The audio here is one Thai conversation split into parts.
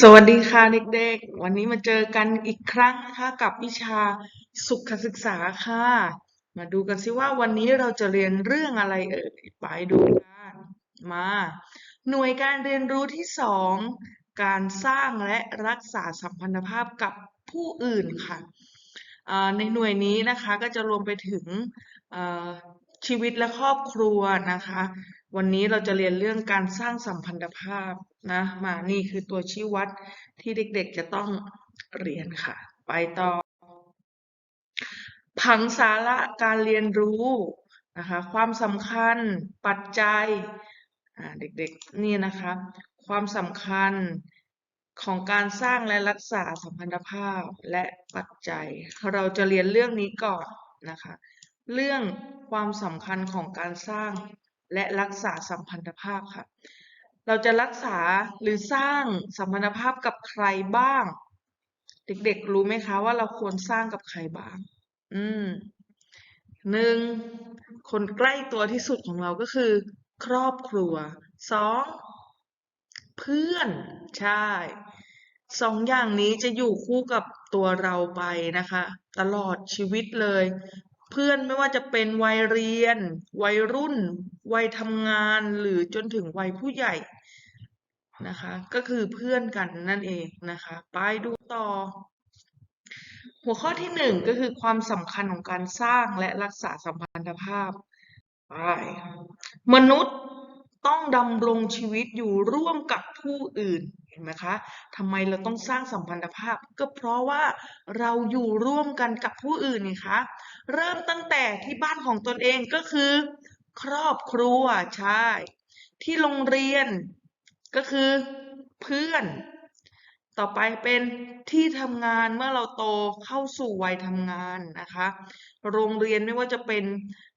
สวัสดีค่ะเด็กๆ วันนี้มาเจอกันอีกครั้งนะคะกับวิชาสุขศึกษาค่ะ มาดูกันสิว่าวันนี้เราจะเรียนเรื่องอะไรเอ่ยไปดูกันมา หน่วยการเรียนรู้ที่สองการสร้างและรักษาสัมพันธภาพกับผู้อื่นค่ะในหน่วยนี้นะคะก็จะรวมไปถึงชีวิตและครอบครัวนะคะ วันนี้เราจะเรียนเรื่องการสร้างสัมพันธภาพนะมานี่คือตัวชี้วัดที่เด็กๆจะต้องเรียนค่ะ ไปต่อ ผังสาระการเรียนรู้นะคะความสำคัญปัจจัยเด็กๆนี่นะคะความสำคัญของการสร้างและรักษาสัมพันธภาพและปัจจัย เราจะเรียนเรื่องนี้ก่อนนะคะ เรื่องความสำคัญของการสร้าง และรักษาสัมพันธภาพค่ะ เราจะรักษาหรือสร้างสัมพันธภาพกับใครบ้าง เด็กๆรู้ไหมคะว่าเราควรสร้างกับใครบ้าง อืมหนึ่งคนใกล้ตัวที่สุดของเราก็คือ ครอบครัวสองเพื่อนใช่สองอย่างนี้จะอยู่คู่กับตัวเราไปนะคะ ตลอดชีวิตเลย เพื่อนไม่ว่าจะเป็นวัยเรียน วัยรุ่น วัยทำงานหรือจนถึงวัยผู้ใหญ่นะคะ ก็คือเพื่อนกันนั่นเองนะคะ ไปดูต่อ หัวข้อที่หนึ่งก็คือความสำคัญของการสร้างและรักษาสัมพันธภาพไปมนุษย์ต้องดำรงชีวิตอยู่ร่วมกับผู้อื่น เห็นไหมคะทำไมเราต้องสร้างสัมพันธภาพ ก็เพราะว่าเราอยู่ร่วมกันกับผู้อื่นนี่คะ เริ่มตั้งแต่ที่บ้านของตนเองก็คือ ครอบครัวใช่ ที่โรงเรียนก็คือเพื่อน ต่อไปเป็นที่ทำงานเมื่อเราโตเข้าสู่วัยทำงานนะคะ โรงเรียนไม่ว่าจะเป็น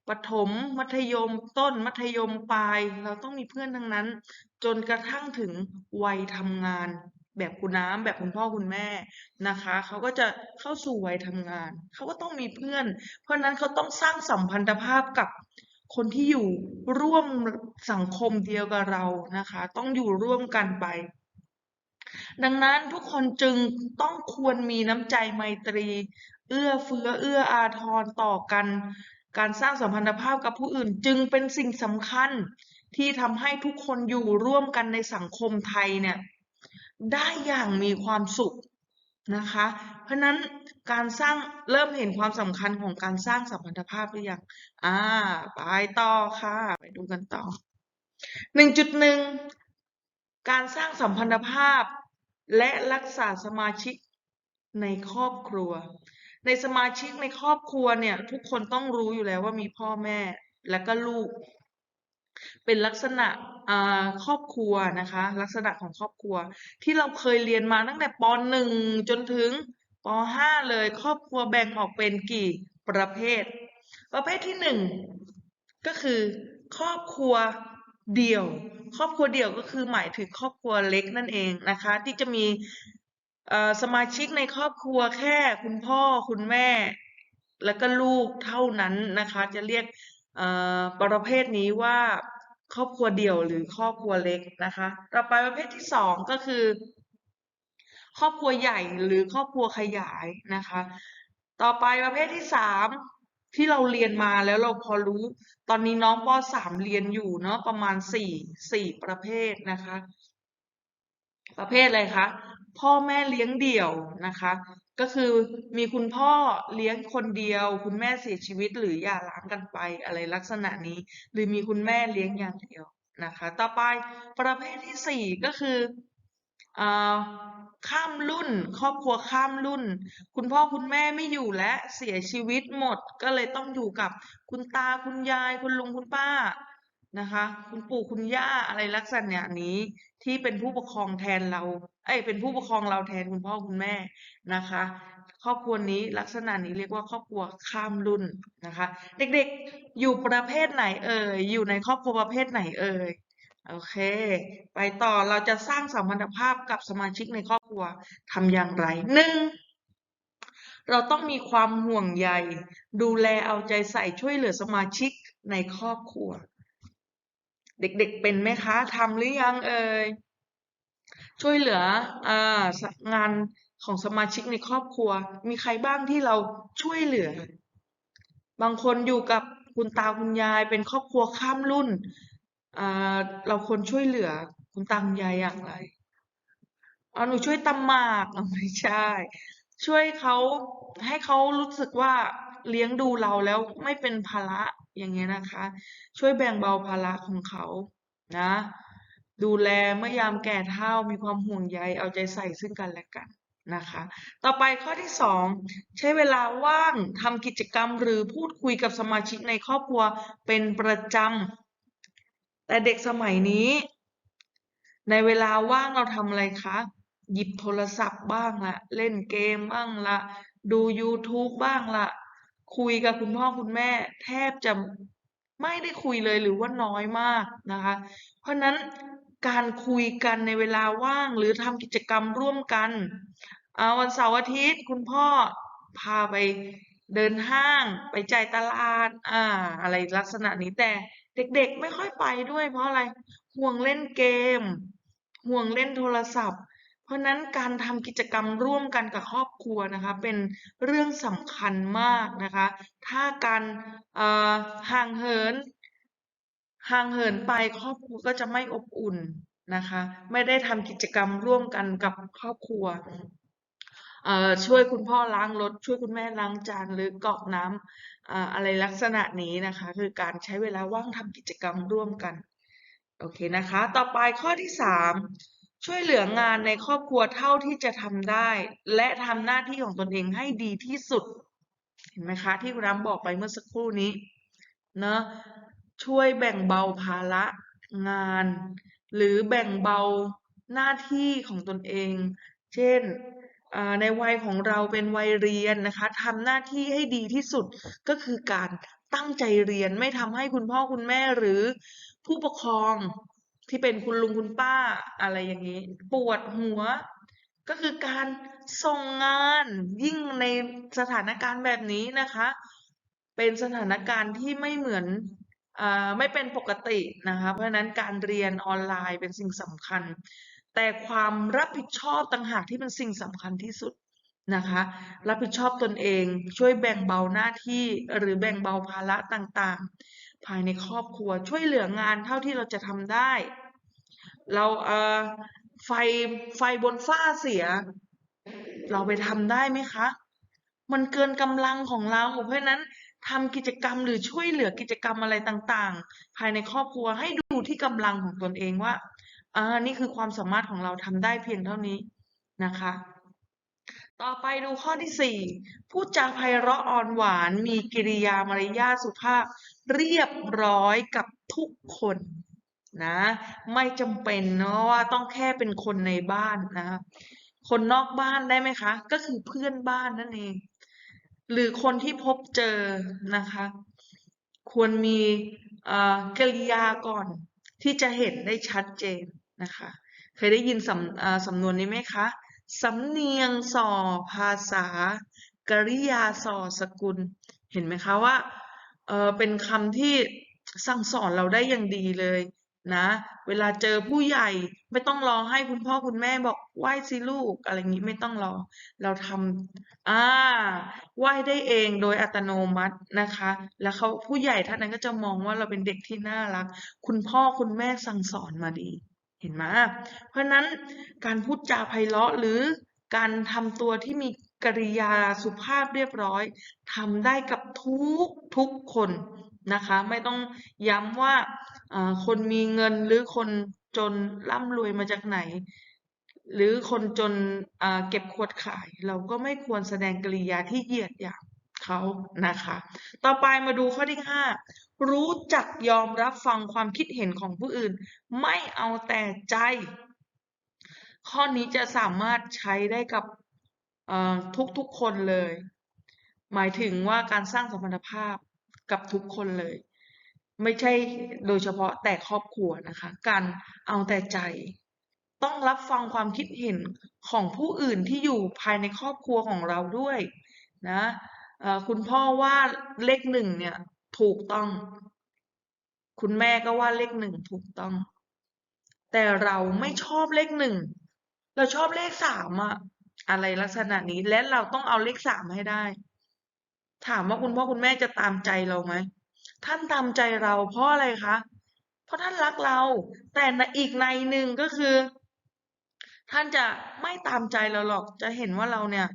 ประถมมัธยมต้นมัธยมปลาย เราต้องมีเพื่อนทั้งนั้น จนกระทั่งถึงวัยทำงาน แบบคุณน้ำแบบคุณพ่อคุณแม่นะคะ เขาก็จะเข้าสู่วัยทำงาน เขาก็ต้องมีเพื่อน เพราะนั้นเขาต้องสร้างสัมพันธภาพกับคนที่อยู่ร่วมสังคมเดียวกับเรานะคะ ต้องอยู่ร่วมกันไป ดังนั้นทุกคนจึงต้องควรมีน้ำใจไมตรี เอื้อเฟื้อเอื้ออาทรต่อกัน การสร้างสัมพันธภาพกับผู้อื่นจึงเป็นสิ่งสำคัญที่ทำให้ทุกคนอยู่ร่วมกันในสังคมไทยเนี่ยได้อย่างมีความสุขนะคะ เพราะนั้นการสร้างเริ่มเห็นความสำคัญของการสร้างสัมพันธภาพหรือยังอ่าไปต่อค่ะไปดูกันต่อหนึ่งจุดหนึ่งการสร้างสัมพันธภาพและรักษาสมาชิกในครอบครัว ในสมาชิกในครอบครัวเนี่ย ทุกคนต้องรู้อยู่แล้วว่ามีพ่อแม่และก็ลูก เป็นลักษณะครอบครัวนะคะ ลักษณะของครอบครัว ที่เราเคยเรียนมาตั้งแต่ป .1 จนถึงป .5 เลยครอบครัวแบ่งออกเป็นกี่ประเภท ประเภทที่หนึ่งก็คือครอบครัวเดี่ยว ครอบครัวเดี่ยวก็คือหมายถึงครอบครัวเล็กนั่นเองนะคะ ที่จะมี สมาชิกในครอบครัวแค่คุณพ่อคุณแม่ แล้วก็ลูกเท่านั้นนะคะ จะเรียกประเภทนี้ว่าครอบครัวเดี่ยวหรือครอบครัวเล็กนะคะ ต่อไปประเภทที่สองก็คือ ครอบครัวใหญ่หรือครอบครัวขยายนะคะ ต่อไปประเภทที่สามที่เราเรียนมาแล้วเราพอรู้ ตอนนี้น้องปสามเรียนอยู่เนาะประมาณสี่สี่ประเภทนะคะ ประเภทอะไรคะ พ่อแม่เลี้ยงเดี่ยวนะคะ ก็คือมีคุณพ่อเลี้ยงคนเดียว คุณแม่เสียชีวิตหรือหย่าร้างกันไปอะไรลักษณะนี้ หรือมีคุณแม่เลี้ยงอย่างเดียวนะคะ ต่อไปประเภทที่สี่ก็คืออข้ามรุ่น ครอบครัวข้ามรุ่น คุณพ่อคุณแม่ไม่อยู่และเสียชีวิตหมด ก็เลยต้องอยู่กับคุณตาคุณยายคุณลุงคุณป้านะคะ คุณปู่คุณย่าอะไรลักษณะนี้ที่เป็นผู้ปกครองแทนเรา เอ้ยเป็นผู้ปกครองเราแทนคุณพ่อคุณแม่นะคะ ครอบครัวนี้ลักษณะนี้เรียกว่าครอบครัวข้ามรุ่นนะคะ เด็กๆอยู่ประเภทไหนเอ่ยอยู่ในครอบครัวประเภทไหนเอ่ยโอเค ไปต่อเราจะสร้างสัมพันธภาพกับสมาชิกในครอบครัวทำอย่างไรหนึ่งเราต้องมีความห่วงใย ดูแลเอาใจใส่ช่วยเหลือสมาชิกในครอบครัว เด็กๆเป็นไหมคะทำหรือยังเอ่ย ช่วยเหลือองานของสมาชิกในครอบครัว มีใครบ้างที่เราช่วยเหลือ บางคนอยู่กับคุณตาคุณยายเป็นครอบครัวข้ามรุ่น เราควรช่วยเหลือคุณตาคุณยายอย่างไรอ๋อหนูช่วยตำหมากไม่ใช่ ช่วยเขาให้เขารู้สึกว่าเลี้ยงดูเราแล้วไม่เป็นภาระอย่างเงี้ยนะคะ ช่วยแบ่งเบาภาระของเขานะ ดูแลเมื่อยามแก่เฒ่ามีความห่วงใยเอาใจใส่ซึ่งกันและกันนะคะ ต่อไปข้อที่สองใช้เวลาว่างทำกิจกรรมหรือพูดคุยกับสมาชิกในครอบครัวเป็นประจำแต่เด็กสมัยนี้ ในเวลาว่างเราทำอะไรคะ หยิบโทรศัพท์บ้างละเล่นเกมบ้างละดู YouTube บ้างละคุยกับคุณพ่อคุณแม่ แทบจะไม่ได้คุยเลยหรือว่าน้อยมากนะคะ เพราะนั้น การคุยกันในเวลาว่างหรือทำกิจกรรมร่วมกันวันเสาร์อาทิตย์คุณพ่อพาไปเดินห้างไปจ่ายตลาดอ่าอะไรลักษณะนี้แต่เด็กๆไม่ค่อยไปด้วยเพราะอะไรห่วงเล่นเกม ห่วงเล่นโทรศัพท์ เพราะนั้นการทำกิจกรรมร่วมกันกับครอบครัวนะคะ เป็นเรื่องสำคัญมากนะคะ ถ้าการห่างเหิน ห่างเหินไปครอบครัวก็จะไม่อบอุ่นนะคะ ไม่ได้ทำกิจกรรมร่วมกันกับครอบครัวช่วยคุณพ่อล้างรถ ช่วยคุณแม่ล้างจานหรือกรอกน้ำออะไรลักษณะนี้นะคะ คือการใช้เวลาว่างทำกิจกรรมร่วมกันโอเคนะคะ ต่อไปข้อที่สามช่วยเหลืองานในครอบครัวเท่าที่จะทำได้ และทำหน้าที่ของตนเองให้ดีที่สุด เห็นไหมคะ ที่คุณน้ำบอกไปเมื่อสักครู่นี้เนอะ ช่วยแบ่งเบาภาระงาน หรือแบ่งเบาหน้าที่ของตนเอง เช่นในวัยของเราเป็นวัยเรียนนะคะทำหน้าที่ให้ดีที่สุดก็คือการตั้งใจเรียนไม่ทำให้คุณพ่อคุณแม่หรือผู้ปกครองที่เป็นคุณลุงคุณป้าอะไรอย่างนี้ ปวดหัว ก็คือการส่งงานยิ่งในสถานการณ์แบบนี้นะคะ เป็นสถานการณ์ที่ไม่เหมือน ไม่เป็นปกตินะคะเพราะฉะนั้นการเรียนออนไลน์เป็นสิ่งสำคัญ แต่ความรับผิดชอบต่างหากที่เป็นสิ่งสำคัญที่สุดนะคะรับผิดชอบตนเองช่วยแบ่งเบาหน้าที่หรือแบ่งเบาภาระต่างๆ ภายในครอบครัวช่วยเหลืองานเท่าที่เราจะทำได้ เราเอ่อไฟไฟบนฟ้าเสีย เราไปทำได้ไหมคะ มันเกินกำลังของเรา เพราะนั้นทำกิจกรรมหรือช่วยเหลือกิจกรรมอะไรต่างๆ ภายในครอบครัวให้ดูที่กำลังของตนเองว่าอ่านี่คือความสามารถของเราทำได้เพียงเท่านี้นะคะ ต่อไปดูข้อที่สี่พูดจาไพเราะอ่อนหวาน มีกิริยามารยาทสุภาพ เรียบร้อยกับทุกคนนะไม่จำเป็นเนาะว่าต้องแค่เป็นคนในบ้านนะคนนอกบ้านได้ไหมคะ ก็คือเพื่อนบ้านนั่นเอง หรือคนที่พบเจอนะคะ ควรมีกริยาก่อนที่จะเห็นได้ชัดเจนนะคะ เคยได้ยินสำสำนวนนี้ไหมคะสำเนียงส่อภาษากริยาส่อสกุล เห็นไหมคะว่าเเป็นคำที่สั่งสอนเราได้อย่างดีเลย นะ เวลาเจอผู้ใหญ่ไม่ต้องรอให้คุณพ่อคุณแม่บอกไหว้สิลูกอะไรอย่างนี้ไม่ต้องรอ เราทำอ่าไหว้ได้เองโดยอัตโนมัตินะคะ แล้วเขาผู้ใหญ่ท่านนั้นก็จะมองว่าเราเป็นเด็กที่น่ารัก คุณพ่อคุณแม่สั่งสอนมาดี เห็นไหมเพราะฉะนั้นการพูดจาไพเราะหรือการทำตัวที่มีกริยาสุภาพเรียบร้อยทำได้กับทุกทุกคนนะคะ ไม่ต้องย้ำว่า คนมีเงินหรือคนจนร่ำรวยมาจากไหน หรือคนจนเก็บขวดขาย เราก็ไม่ควรแสดงกริยาที่เหยียดหยามเขานะคะ ต่อไปมาดูข้อที่ห้ารู้จักยอมรับฟังความคิดเห็นของผู้อื่น ไม่เอาแต่ใจ ข้อนี้จะสามารถใช้ได้กับทุกๆคนเลย หมายถึงว่าการสร้างสัมพันธภาพกับทุกคนเลย ไม่ใช่โดยเฉพาะแต่ครอบครัวนะคะ การเอาแต่ใจ ต้องรับฟังความคิดเห็นของผู้อื่นที่อยู่ภายในครอบครัวของเราด้วยนะคุณพ่อว่าเลขหนึ่งเนี่ยถูกต้อง คุณแม่ก็ว่าเลขหนึ่งถูกต้อง แต่เราไม่ชอบเลขหนึ่งเราชอบเลขสามอะอะไรลักษณะนี้และเราต้องเอาเลขสามให้ได้ ถามว่าคุณพ่อคุณแม่จะตามใจเราไหม ท่านตามใจเราเพราะอะไรคะ เพราะท่านรักเรา แต่อีกในหนึ่งก็คือ ท่านจะไม่ตามใจเราหรอก จะเห็นว่าเราเนี่ย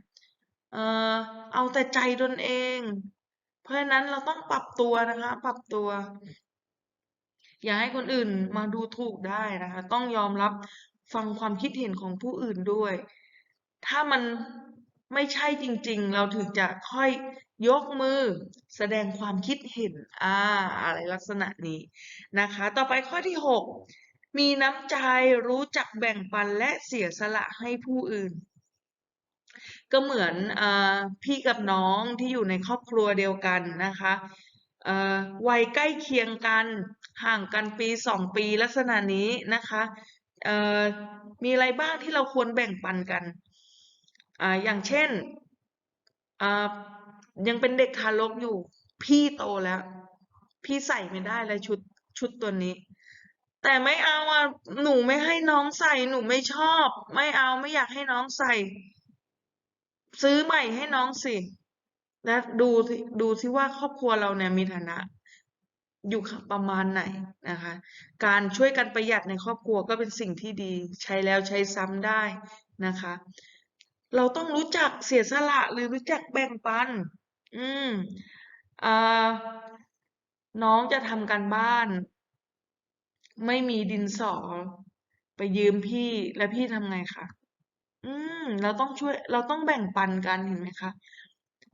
เออเอาแต่ใจตนเอง เพราะฉะนั้นเราต้องปรับตัวนะคะ ปรับตัว อย่าให้คนอื่นมาดูถูกได้นะคะ ต้องยอมรับฟังความคิดเห็นของผู้อื่นด้วย ถ้ามันไม่ใช่จริง ๆ เราถึงจะค่อย ยกมือแสดงความคิดเห็นอ่าอะไรลักษณะนี้นะคะ ต่อไปข้อที่หกมีน้ำใจรู้จักแบ่งปันและเสียสละให้ผู้อื่น ก็เหมือนอพี่กับน้องที่อยู่ในครอบครัวเดียวกันนะคะวัยใกล้เคียงกันห่างกันปีสองปีลักษณะนี้นะคะมีอะไรบ้างที่เราควรแบ่งปันกันออย่างเช่น ยังเป็นเด็กทารกอยู่ พี่โตแล้ว พี่ใส่ไม่ได้เลยชุดชุดตัวนี้ แต่ไม่เอาอะหนูไม่ให้น้องใส่หนูไม่ชอบ ไม่เอาไม่อยากให้น้องใส่ ซื้อใหม่ให้น้องสิ และดูสิดูสิว่าครอบครัวเราเนี่ยมีฐานะ อยู่ประมาณไหนนะคะ การช่วยกันประหยัดในครอบครัวก็เป็นสิ่งที่ดี ใช้แล้วใช้ซ้ำได้นะคะ เราต้องรู้จักเสียสละหรือรู้จักแบ่งปัน อืม อ่า น้องจะทำการบ้าน ไม่มีดินสอ ไปยืมพี่แล้วพี่ทำไงคะ อืม เราต้องช่วย เราต้องแบ่งปันกันเห็นไหมคะ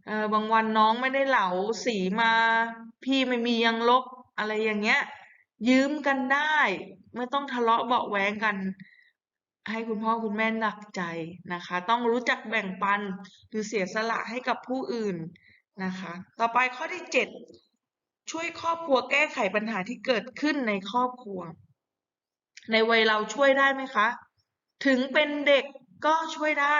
เออบางวันน้องไม่ได้เหลาสีมา พี่ไม่มียังลบอะไรอย่างเงี้ย ยืมกันได้ ไม่ต้องทะเลาะเบาะแว้งกัน ให้คุณพ่อคุณแม่หนักใจนะคะ ต้องรู้จักแบ่งปันหรือเสียสละให้กับผู้อื่น นะคะ ต่อไปข้อที่เจ็ดช่วยครอบครัวแก้ไขปัญหาที่เกิดขึ้นในครอบครัว ในวัยเราช่วยได้ไหมคะ ถึงเป็นเด็กก็ช่วยได้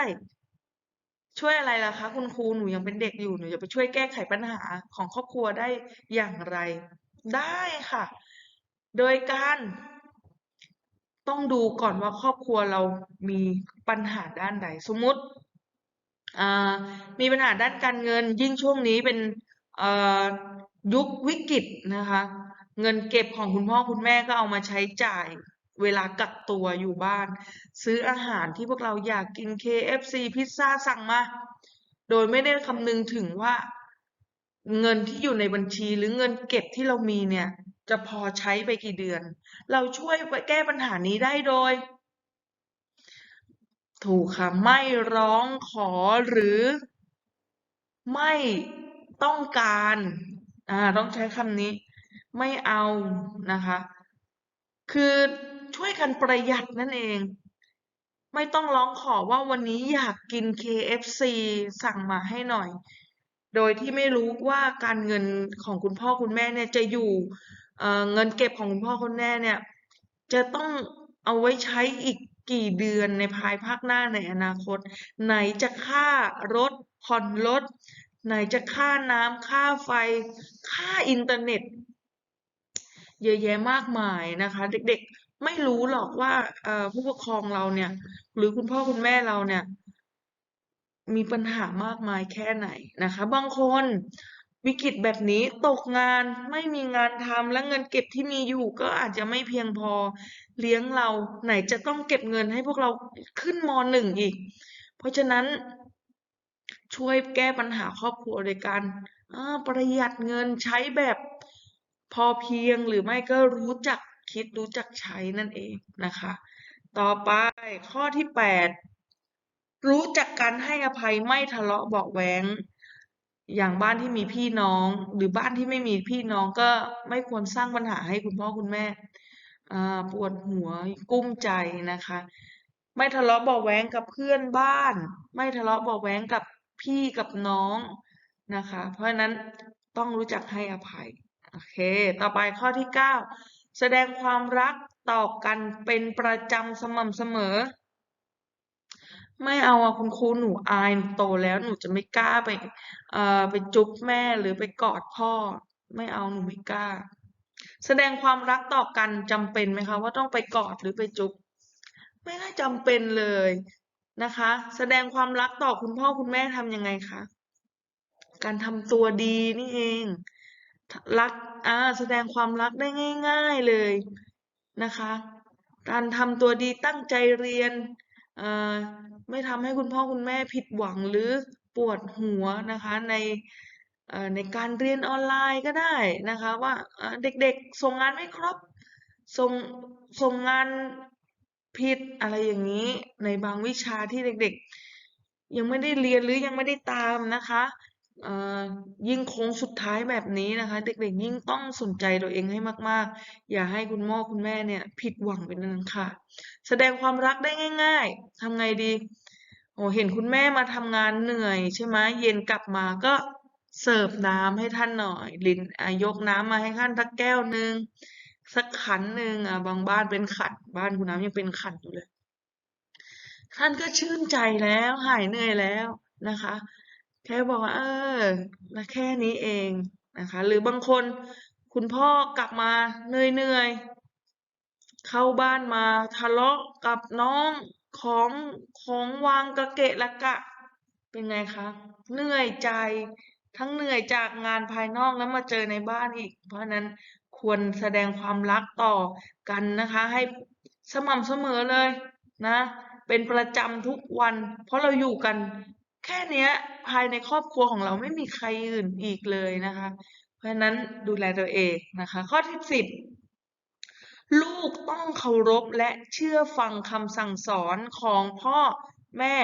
ช่วยอะไรล่ะคะ คุณครูหนูยังเป็นเด็กอยู่หนูจะไปช่วยแก้ไขปัญหาของครอบครัวได้อย่างไร ได้ค่ะ โดยการต้องดูก่อนว่าครอบครัวเรามีปัญหาด้านใด สมมติ มีปัญหาด้านการเงินยิ่งช่วงนี้เป็นยุควิกฤตนะคะ เงินเก็บของคุณพ่อคุณแม่ก็เอามาใช้จ่ายเวลากักตัวอยู่บ้าน ซื้ออาหารที่พวกเราอยากกิน KFC พิซซ่าสั่งมา โดยไม่ได้คำนึงถึงว่าเงินที่อยู่ในบัญชีหรือเงินเก็บที่เรามีเนี่ย จะพอใช้ไปกี่เดือน เราช่วยแก้ปัญหานี้ได้โดย ถูกค่ะ ไม่ร้องขอหรือ ไม่ต้องการ อ่า ต้องใช้คำนี้ ไม่เอานะคะ คือช่วยกันประหยัดนั่นเอง ไม่ต้องร้องขอว่าวันนี้อยากกิน KFC สั่งมาให้หน่อย โดยที่ไม่รู้ว่าการเงินของคุณพ่อคุณแม่เนี่ยจะอยู่เเงินเก็บของคุณพ่อคุณแม่เนี่ย จะต้องเอาไว้ใช้อีก กี่เดือนในภายภาคหน้าในอนาคต ไหนจะค่ารถผ่อนรถไหนจะค่าน้ำค่าไฟ ค่าอินเทอร์เน็ต เยอะแยะมากมายนะคะ เด็กๆไม่รู้หรอกว่าผู้ปกครองเราเนี่ย หรือคุณพ่อคุณแม่เราเนี่ย มีปัญหามากมายแค่ไหนนะคะ บางคน วิกฤตแบบนี้ตกงานไม่มีงานทำและเงินเก็บที่มีอยู่ก็อาจจะไม่เพียงพอเลี้ยงเราไหนจะต้องเก็บเงินให้พวกเราขึ้นมหนึ่งอีก เพราะฉะนั้นช่วยแก้ปัญหาครอบครัวโดยการประหยัดเงินใช้แบบพอเพียงหรือไม่ก็รู้จักคิดรู้จักใช้นั่นเองนะคะ ต่อไปข้อที่แปดรู้จักการให้อภัยไม่ทะเลาะเบาะแว้ง อย่างบ้านที่มีพี่น้อง หรือบ้านที่ไม่มีพี่น้องก็ไม่ควรสร้างปัญหาให้คุณพ่อคุณแม่ปวดหัวกุ้มใจนะคะ ไม่ทะเลาะเบาะแว้งกับเพื่อนบ้าน ไม่ทะเลาะเบาะแว้งกับพี่กับน้องนะคะ เพราะฉะนั้นต้องรู้จักให้อภัยโอเค ต่อไปข้อที่เก้าแสดงความรักต่อกันเป็นประจำสม่ำเสมอ ไม่เอาอะคุณครูหนูอายหนูโตแล้วหนูจะไม่กล้าไป เอ่อไปจุ๊บแม่หรือไปกอดพ่อ ไม่เอาหนูไม่กล้า แสดงความรักต่อกันจำเป็นไหมคะว่าต้องไปกอดหรือไปจุ๊บไม่น่าจำเป็นเลยนะคะ แสดงความรักต่อคุณพ่อคุณแม่ทำยังไงคะการทำตัวดีนี่เอง รักอ่าแสดงความรักได้ง่าย ๆเลยนะคะ การทำตัวดีตั้งใจเรียน ไม่ทำให้คุณพ่อคุณแม่ผิดหวังหรือปวดหัวนะคะในในการเรียนออนไลน์ก็ได้นะคะว่าเด็กๆส่งงานไม่ครบส่งส่งงานผิดอะไรอย่างนี้ในบางวิชาที่เด็กๆ ยังไม่ได้เรียนหรือยังไม่ได้ตามนะคะ ยิ่งโค้งสุดท้ายแบบนี้นะคะ เด็กๆยิ่งต้องสนใจตัวเองให้มากๆ อย่าให้คุณพ่อคุณแม่เนี่ย ผิดหวังเป็นนั้นค่ะ แสดงความรักได้ง่าย ๆทำไงดีโอ้เห็นคุณแม่มาทำงานเหนื่อยใช่ไหมเย็นกลับมาก็เสิร์ฟน้ำให้ท่านหน่อยลินยกน้ำมาให้ท่านสักแก้วหนึ่งสักขันหนึ่งอะบางบ้านเป็นขันบ้านคุณน้ำยังเป็นขันอยู่เลย ท่านก็ชื่นใจแล้วหายเหนื่อยแล้วนะคะ แค่บอกว่าเออและแค่นี้เองนะคะ หรือบางคนคุณพ่อกลับมาเหนื่อยๆเข้าบ้านมาทะเลาะกับน้องของของวางกระเกะระกะ เป็นไงคะเหนื่อยใจทั้งเหนื่อยจากงานภายนอกแล้วมาเจอในบ้านอีก เพราะนั้นควรแสดงความรักต่อกันนะคะ ให้สม่ำเสมอเลยนะ เป็นประจำทุกวัน เพราะเราอยู่กัน แค่เนี้ยภายในครอบครัวของเราไม่มีใครอื่นอีกเลยนะคะ เพราะฉะนั้นดูแลตัวเองนะคะ ข้อที่สิบลูกต้องเคารพและเชื่อฟังคำสั่งสอนของพ่อแม่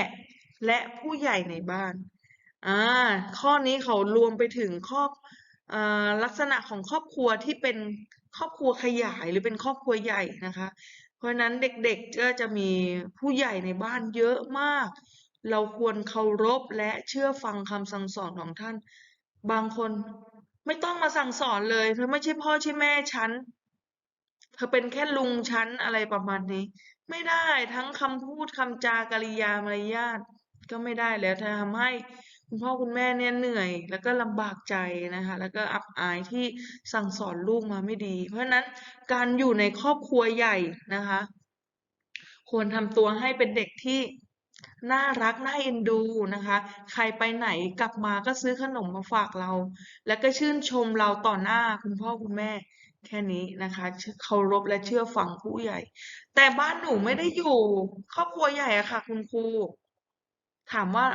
และผู้ใหญ่ในบ้านอ่าข้อนี้เขารวมไปถึงข้ออ่าลักษณะของครอบครัวที่เป็นครอบครัวขยายหรือเป็นครอบครัวใหญ่นะคะ เพราะนั้นเด็กๆก็จะมีผู้ใหญ่ในบ้านเยอะมาก เราควรเคารพและเชื่อฟังคำสั่งสอนของท่าน บางคนไม่ต้องมาสั่งสอนเลยเธอไม่ใช่พ่อใช่แม่ฉันเธอเป็นแค่ลุงฉันอะไรประมาณนี้ ไม่ได้ทั้งคำพูดคำจากริยามารยาทก็ไม่ได้แล้วถ้าทำให้คุณพ่อคุณแม่เนี่ยเหนื่อย แล้วก็ลำบากใจนะคะ แล้วก็อับอายที่สั่งสอนลูกมาไม่ดี เพราะฉะนั้นการอยู่ในครอบครัวใหญ่นะคะ ควรทำตัวให้เป็นเด็กที่ น่ารักน่าเอ็นดูนะคะ ใครไปไหนกลับมาก็ซื้อขนมมาฝากเรา แล้วก็ชื่นชมเราต่อหน้าคุณพ่อคุณแม่ แค่นี้นะคะเคารพและเชื่อฟังผู้ใหญ่ แต่บ้านหนูไม่ได้อยู่ ครอบครัวใหญ่อะค่ะ คุณครูถามว่า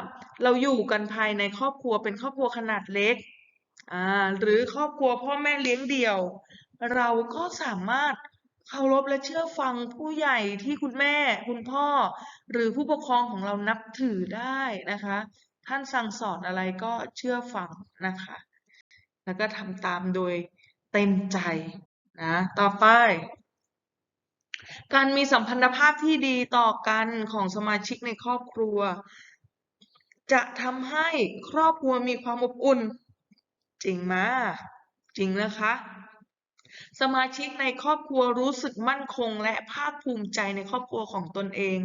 เราอยู่กันภายในครอบครัวเป็นครอบครัวขนาดเล็กอ่าหรือครอบครัวพ่อแม่เลี้ยงเดี่ยว เราก็สามารถ เคารพและเชื่อฟังผู้ใหญ่ที่คุณแม่ คุณพ่อ หรือผู้ปกครองของเรานับถือได้นะคะ ท่านสั่งสอนอะไรก็เชื่อฟังนะคะ แล้วก็ทำตามโดยเต็มใจนะต่อไป การมีสัมพันธภาพที่ดีต่อกันของสมาชิกในครอบครัว จะทำให้ครอบครัวมีความอบอุ่น จริงไหมจริงนะคะ สมาชิกในครอบครัวรู้สึกมั่นคงและภาคภูมิใจในครอบครัวของตนเอง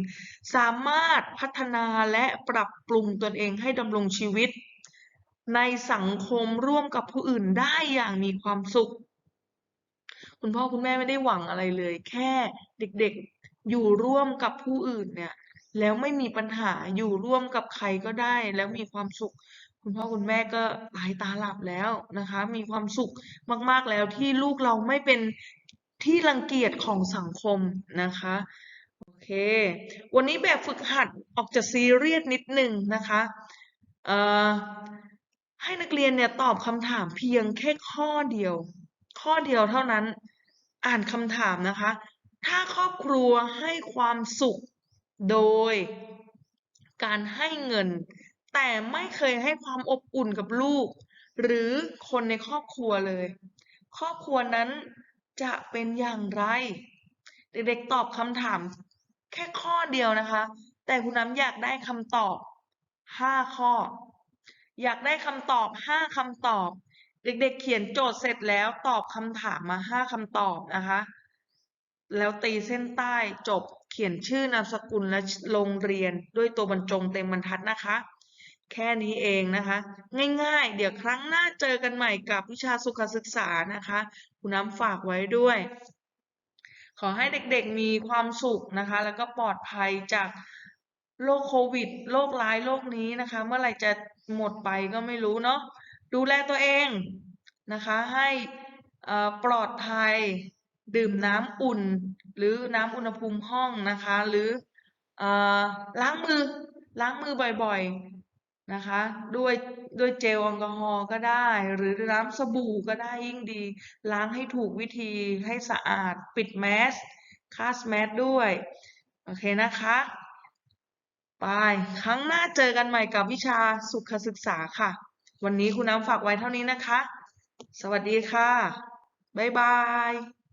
สามารถพัฒนาและปรับปรุงตนเองให้ดำรงชีวิต ในสังคมร่วมกับผู้อื่นได้อย่างมีความสุข คุณพ่อคุณแม่ไม่ได้หวังอะไรเลย แค่เด็กๆอยู่ร่วมกับผู้อื่นเนี่ย แล้วไม่มีปัญหาอยู่ร่วมกับใครก็ได้ แล้วมีความสุข คุณพ่อคุณแม่ก็ตายตาหลับแล้วนะคะ มีความสุขมาก ๆแล้วที่ลูกเราไม่เป็นที่รังเกียจของสังคมนะคะโอเค วันนี้แบบฝึกหัดออกจากซีเรียสนิดหนึ่งนะคะเอ่อให้นักเรียนเนี่ยตอบคำถามเพียงแค่ข้อเดียว ข้อเดียวเท่านั้นอ่านคำถามนะคะ ถ้าครอบครัวให้ความสุขโดยการให้เงิน แต่ไม่เคยให้ความอบอุ่นกับลูก หรือคนในครอบครัวเลย ครอบครัวนั้นจะเป็นอย่างไร เด็กๆตอบคำถามแค่ข้อเดียวนะคะ แต่คุณน้ำอยากได้คำตอบห้าข้อ อยากได้คำตอบห้าคำตอบ เด็กๆเขียนโจทย์เสร็จแล้วตอบคำถามมาห้าคำตอบนะคะ แล้วตีเส้นใต้จบเขียนชื่อนามสกุลและโรงเรียนด้วยตัวบรรจงเต็มบรรทัดนะคะ แค่นี้เองนะคะ ง่ายๆ เดี๋ยวครั้งหน้าเจอกันใหม่กับวิชาสุขศึกษานะคะคุณน้ำฝากไว้ด้วย ขอให้เด็กๆมีความสุขนะคะ แล้วก็ปลอดภัยจากโรคโควิดโรคร้ายโรคนี้นะคะ เมื่อไหร่จะหมดไปก็ไม่รู้เนาะดูแลตัวเองนะคะ ให้ปลอดภัยดื่มน้ำอุ่น หรือน้ำอุณหภูมิห้องนะคะ หรือเอ่อล้างมือล้างมือบ่อยๆ นะคะ ด้วยด้วยเจลแอลกอฮอล์ก็ได้ หรือน้ำสบู่ก็ได้ยิ่งดี ล้างให้ถูกวิธีให้สะอาดปิดแมสคาสแมสด้วย โอเคนะคะไปครั้งหน้าเจอกันใหม่กับวิชาสุขศึกษาค่ะ วันนี้คุณน้ำฝากไว้เท่านี้นะคะ สวัสดีค่ะ บ๊ายบาย